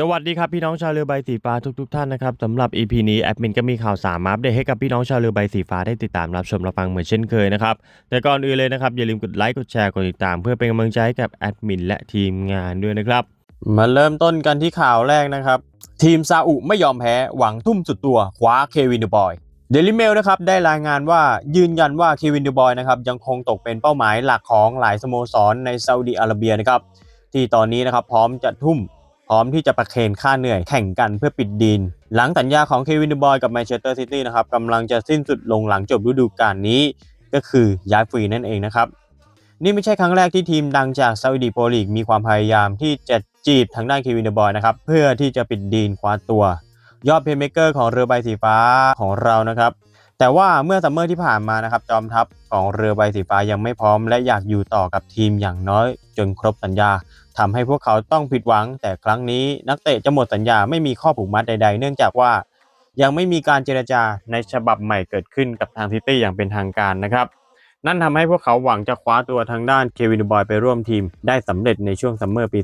สวัสดีครับพี่น้องชาวเรือใบสีฟ้าทุกๆทท่านนะครับสำหรับ EP นี้แอดมินก็มีข่าวสามาอัปเดตให้กับพี่น้องชาวเรือใบสีฟ้าได้ติดตามรับชมรับฟังเหมือนเช่นเคยนะครับแต่ก่อนอื่นเลยนะครับอย่าลืมกดไลค์กดแชร์กดติดตามเพื่อเป็นกำลังใจให้กับแอดมินและทีมงานด้วยนะครับมาเริ่มต้นกันที่ข่าวแรกนะครับ ทีมซาอุไม่ยอมแพ้หวังทุ่มสุดตัวคว้าเควินเดบอยเดลิเมลนะครับได้รายงานว่ายืนยันว่าเควินเดบอยนะครับยังคงตกเป็นเป้าหมายหลักของหลายสโมสรในซาอุดิอาระเบียนะครับที่ตอนนี้นะครับพร้อมจะทุ่ม พร้อมที่จะประเคนค่าเหนื่อยแข่งกันเพื่อปิดดีน หลังสัญญาของเควินเดบอยกับแมนเชสเตอร์ซิตี้นะครับกำลังจะสิ้นสุดลงหลังจบฤดูกาลนี้ ก็คือย้ายฟรีนั่นเองนะครับ นี่ไม่ใช่ครั้งแรกที่ทีมดังจากซาอุดิโปรลีกมีความพยายามที่จะจีบทางด้านเควินเดบอยนะครับเพื่อที่จะปิดดีนคว้าตัว ยอดเพลย์เม k เกอร์ของเรือใบสีฟ้าของเรานะครับ แต่ว่าเมื่อซัมเมอร์ที่ผ่านมานะครับจอมทัพของเรือใบสีฟ้ายังไม่พร้อม และอยากอยู่ต่อกับทีมอย่างน้อยจนครบสัญญาทำให้พวกเขาต้องผิดหวัง แต่ครั้งนี้นักเตะจะหมดสัญญาไม่มีข้อผูกมัดใด ๆ เนื่องจากว่ายังไม่มีการเจรจาในฉบับใหม่เกิดขึ้นกับทางซิตี้อย่างเป็นทางการนะครับ นั่นทำให้พวกเขาหวังจะคว้าตัวทางด้านเควินบอยไปร่วมทีม ได้สำเร็จในช่วงซัมเมอร์ปี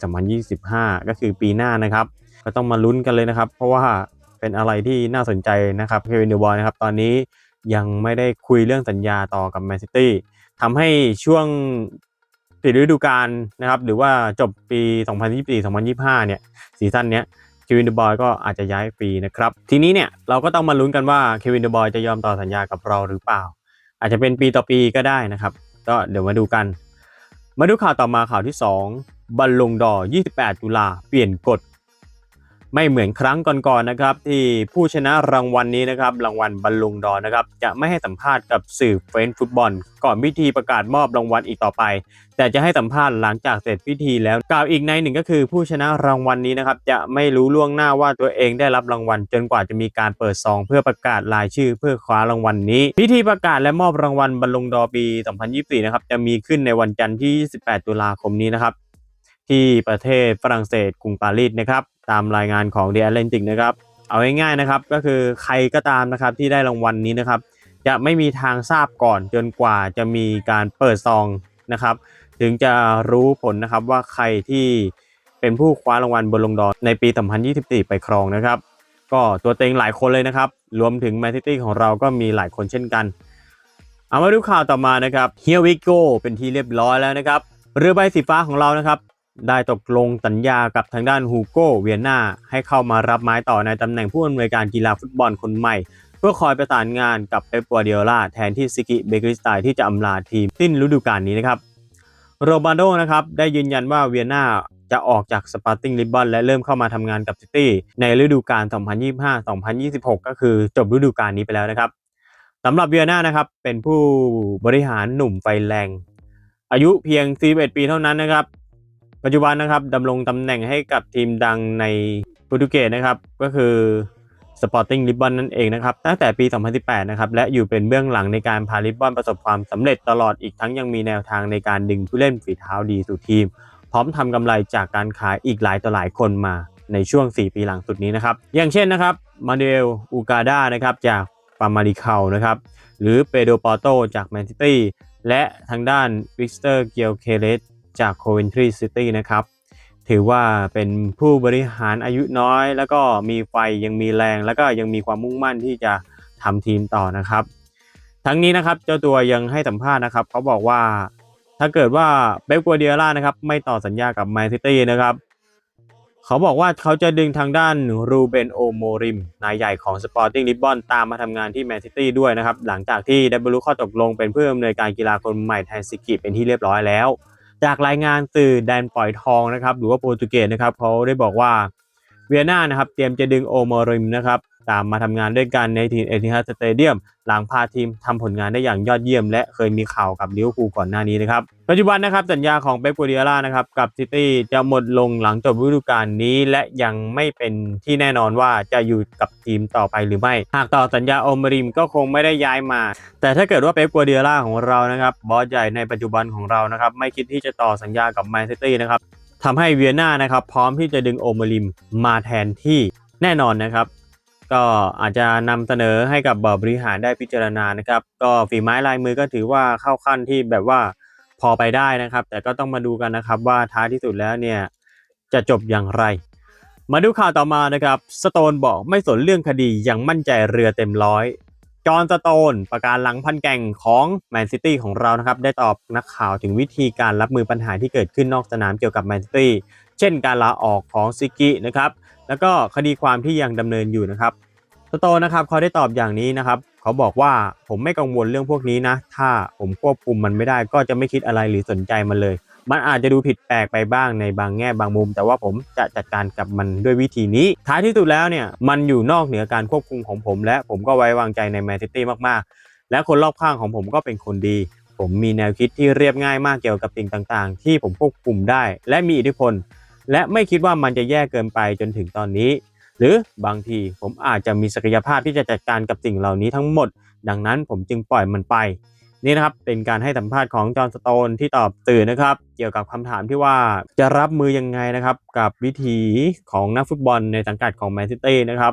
2025 ก็คือปีหน้านะครับ ก็ต้องมาลุ้นกันเลยนะครับ เพราะว่าเป็นอะไรที่น่าสนใจนะครับเควินบอยนะครับตอนนี้ ยังไม่ได้คุยเรื่องสัญญาต่อกับแมนซิตี้ทำให้ช่วงปิดฤดูกาลนะครับ หรือว่าจบปี 2024-2025 เนี่ยซีซั่นเนี้ยเควินเดบอยก็อาจจะย้ายฟรีนะครับ ทีนี้เนี่ยเราก็ต้องมาลุ้นกันว่าเควินเดบอยจะยอมต่อสัญญากับเราหรือเปล่า อาจจะเป็นปีต่อปีก็ได้นะครับ ก็เดี๋ยวมาดูกัน มาดูข่าวต่อมาข่าวที่ 2 บัลลงดอร์28 ตุลาเปลี่ยนกฎ ไม่เหมือนครั้งก่อนๆนะครับที่ผู้ชนะรางวัลนี้นะครับรางวัลบัลลงดอ์นะครับจะไม่ให้สัมภาษณ์กับสื่อเฟรนฟุตบอล ก่อนพิธีประกาศมอบรางวัลอีกต่อไป แต่จะให้สัมภาษณ์หลังจากเสร็จพิธีแล้วกล่าวอีกในหนึ่งก็คือผู้ชนะรางวัลนี้นะครับจะไม่รู้ล่วงหน้าว่าตัวเองได้รับรางวัล จนกว่าจะมีการเปิดซอง เพื่อประกาศรายชื่อเพื่อคว้ารางวัลนี้ พิธีประกาศและมอบรางวัลบัลลงดอปี 2024 นะครับจะมีขึ้นในวันจันทร์ที่ 28 ตุลาคมนี้นะครับ ที่ประเทศฝรั่งเศสกรุงปารีสนะครับ ตามรายงานของ The Atlantic นะครับ เอาง่ายๆนะครับ ก็คือใครก็ตามนะครับที่ได้รางวัลนี้นะครับ จะไม่มีทางทราบก่อนจนกว่าจะมีการเปิดซองนะครับ ถึงจะรู้ผลนะครับว่าใครที่เป็นผู้คว้ารางวัลบอลงดอร์ในปี 2024 ไปครองนะครับ ก็ตัวเต็งหลายคนเลยนะครับ รวมถึงแมนซิตี้ของเราก็มีหลายคนเช่นกันเอามาดูข่าวต่อมานะครับ Here we go เป็นที่เรียบร้อยแล้วนะครับเรือใบสีฟ้าของเรานะครับ ได้ตกลงสัญญากับทางด้านฮูโก้เวียนนาให้เข้ามารับไม้ต่อในตำแหน่งผู้อำนวยการกีฬาฟุตบอลคนใหม่ เพื่อคอยประสานงานกับเปปกัวเดียล่าแทนที่ซิกิเบกริสไตที่จะอำลาทีมสิ้นฤดูกาลนี้นะครับโรบันโดนะครับได้ยืนยันว่าเวียนนาจะออกจากสปาร์ติงลิบบอนและเริ่มเข้ามาทำงานกับซิตี้ในฤดูกาล 2025-2026 ก็คือจบฤดูกาลนี้ไปแล้วนะครับสำหรับเวียนนานะครับเป็นผู้บริหารหนุ่มไฟแรง อายุเพียง 41 ปีเท่านั้นนะครับ ปัจจุบันนะครับดำรงตำแหน่งให้กับทีมดังในโปรตุเกสนะครับ ก็คือ Sporting Lisbon นั่นเองนะครับ ตั้งแต่ปี 2018 นะครับ และอยู่เป็นเบื้องหลังในการพาลิสบอนประสบความสำเร็จตลอดอีกทั้งยังมีแนวทางในการดึงผู้เล่นฝีเท้าดีสู่ทีม พร้อมทำกำไรจากการขายอีกหลายต่อหลายคนมาในช่วง 4 ปีหลังสุดนี้นะครับ อย่างเช่นนะครับมาเดลอูกาดานะครับจากปามาริเคานะครับหรือเปโดปอโตจากแมนซิตี้และทางด้านวิกสเตอร์เกียวเคเลส จากโคเวนทรีซิตี้นะครับ ถือว่าเป็นผู้บริหารอายุน้อย แล้วก็มีไฟยังมีแรง แล้วก็ยังมีความมุ่งมั่นที่จะทำทีมต่อนะครับ ทั้งนี้นะครับเจ้าตัวยังให้สัมภาษณ์นะครับเขาบอกว่าถ้าเกิดว่าเป๊ปกัวเดียล่านะครับไม่ต่อสัญญากับแมนซิตี้นะครับเขาบอกว่าเขาจะดึงทางด้านรูเบนโอโมริมนายใหญ่ของสปอร์ติ้งลิบบอนตามมาทำงานที่แมนซิตี้ด้วยนะครับ หลังจากที่ได้บรรลุข้อตกลงเป็นผู้อำนวยการกีฬาคนใหม่แทนซิกิเป็นที่เรียบร้อยแล้ว จากรายงานสื่อแดนปล่อยทองนะครับ หรือว่าโปรตุเกสนะครับเขาได้บอกว่า เวียนานะครับเตรียมจะดึงโอโมริมนะครับตามมาทำงานด้วยกันในทีมเอทิฮัดสเตเดียมหลังพาทีมทำผลงานได้อย่างยอดเยี่ยม และเคยมีข่าวกับลิเวอร์พูลก่อนหน้านี้นะครับปัจจุบันนะครับสัญญาของเป๊ปกัวเดียล่านะครับกับซิตี้จะหมดลงหลังจบฤดูกาลนี้ และยังไม่เป็นที่แน่นอนว่าจะอยู่กับทีมต่อไปหรือไม่ หากต่อสัญญาโอมริมก็คงไม่ได้ย้ายมา แต่ถ้าเกิดว่าเป๊ปกัวเดียล่าของเรานะครับบอสใหญ่ในปัจจุบันของเรานะครับไม่คิดที่จะต่อสัญญากับแมนซิตี้นะครับ ทำให้เวียนานะครับพร้อมที่จะดึงโอมาริมมาแทนที่แน่นอนนะครับ ก็อาจจะนำเสนอให้กับบริหารได้พิจารณานะครับ ก็ฝีไม้ลายมือก็ถือว่าเข้าขั้นที่แบบว่าพอไปได้นะครับ แต่ก็ต้องมาดูกันนะครับว่าท้ายที่สุดแล้วเนี่ยจะจบอย่างไร มาดูข่าวต่อมานะครับ สโตนบอกไม่สนเรื่องคดียังมั่นใจเรือเต็มร้อย จอห์นสโตน ประการหลังพันแก่งของแมนซิตี้ของเรานะครับ ได้ตอบนักข่าวถึงวิธีการรับมือปัญหาที่เกิดขึ้นนอกสนามเกี่ยวกับแมนซิตี้เช่นการลาออกของซิกินะครับ แล้วก็คดีความที่ยังดำเนินอยู่นะครับสโตนนะครับเขาได้ตอบอย่างนี้นะครับ เขาบอกว่าผมไม่กังวลเรื่องพวกนี้นะ ถ้าผมควบคุมมันไม่ได้ก็จะไม่คิดอะไรหรือสนใจมันเลย มันอาจจะดูผิดแปลกไปบ้างในบางแง่บางมุม แต่ว่าผมจะจัดการกับมันด้วยวิธีนี้ ท้ายที่สุดแล้วเนี่ยมันอยู่นอกเหนือการควบคุมของผม และผมก็ไว้วางใจในแมนซิตี้มากๆ และคนรอบข้างของผมก็เป็นคนดี ผมมีแนวคิดที่เรียบง่ายมากเกี่ยวกับสิ่งต่างๆ ที่ผมควบคุมได้ และมีอิทธิพล และไม่คิดว่ามันจะแย่เกินไปจนถึงตอนนี้ หรือบางทีผมอาจจะมีศักยภาพที่จะจัดการกับสิ่งเหล่านี้ทั้งหมด ดังนั้นผมจึงปล่อยมันไป นี่นะครับเป็นการให้สัมภาษณ์ของจอห์นสโตนที่ตอบตื่นนะครับ เกี่ยวกับคำถามที่ว่าจะรับมือยังไงนะครับ กับวิธีของนักฟุตบอลในสังกัดของแมนซิตี้นะครับ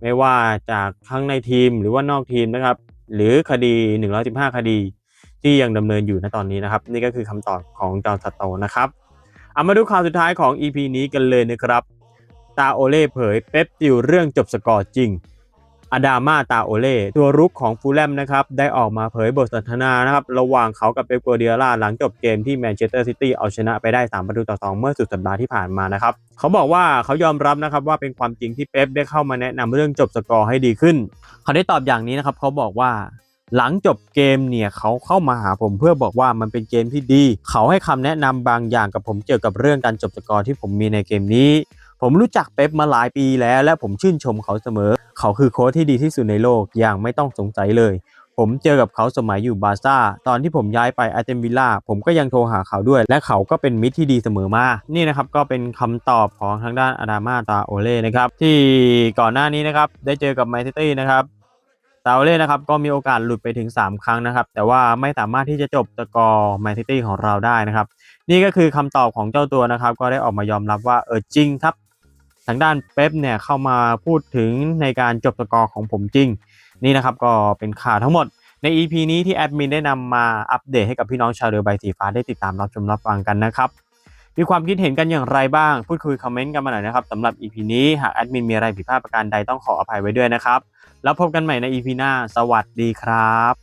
ไม่ว่าจากทั้งในทีมหรือว่านอกทีมนะครับ หรือคดี 115 คดี ที่ยังดำเนินอยู่ณตอนนี้นะครับ นี่ก็คือคำตอบของจอห์นสโตนนะครับเอามาดูข่าวสุดท้ายของ EP นี้กันเลยนะครับตาโอเล่เผยเป๊ปติวเรื่องจบสกอร์จริง อดามาตาโอเล่ตัวรุกของฟูลแลมนะครับได้ออกมาเผยบทสนทนานะครับระหว่างเขากับเป๊ปกัวเดียร่าหลังจบเกมที่แมนเชสเตอร์ซิตี้เอาชนะไปได้3ประตูต่อ 2 เมื่อสุดสัปดาห์ที่ผ่านมานะครับเขาบอกว่าเขายอมรับนะครับว่าเป็นความจริงที่เป๊ปได้เข้ามาแนะนำเรื่องจบสกอร์ให้ดีขึ้น เขาได้ตอบอย่างนี้นะครับเขาบอกว่าหลังจบเกมเนี่ยเขาเข้ามาหาผมเพื่อบอกว่ามันเป็นเกมที่ดี เขาให้คำแนะนำบางอย่างกับผมเกี่ยวกับเรื่องการจบสกอร์ที่ผมมีในเกมนี้ ผมรู้จักเป๊ปมาหลายปีแล้ว และผมชื่นชมเขาเสมอ เขาคือโค้ชที่ดีที่สุดในโลกอย่างไม่ต้องสงสัยเลย ผมเจอกับเขาสมัยอยู่บาซ่า ตอนที่ผมย้ายไปอาร์เจนวิลล่าผมก็ยังโทรหาเขาด้วย และเขาก็เป็นมิตรที่ดีเสมอมา นี่นะครับก็เป็นคำตอบของทางด้านอาดามาตาโอเล่นะครับที่ก่อนหน้านี้นะครับได้เจอกับแมนซิตี้นะครับตาโอเล่นะครับก็มีโอกาสหลุดไปถึง 3 ครั้งนะครับ แต่ว่าไม่สามารถที่จะจบสกอร์แมนซิตี้ของเราได้นะครับ นี่ก็คือคำตอบของเจ้าตัวนะครับ ก็ได้ออกมายอมรับว่าเออจริงครับ ทางด้านเป๊ปเนี่ยเข้ามาพูดถึงในการจบสกอร์ของผมจริง นี่นะครับก็เป็นข่าวทั้งหมดใน EP นี้ที่แอดมินได้นำมาอัปเดตให้กับพี่น้องชาวเรือใบสีฟ้าได้ติดตามรับชมรับฟังกันนะครับ มีความคิดเห็นกันอย่างไรบ้าง พูดคุยคอมเมนต์กันมาหน่อยนะครับสำหรับ EP นี้หากแอดมินมีอะไรผิดพลาดประการใดต้องขออภัยไว้ด้วยนะครับ แล้วพบกันใหม่ใน EP หน้า สวัสดีครับ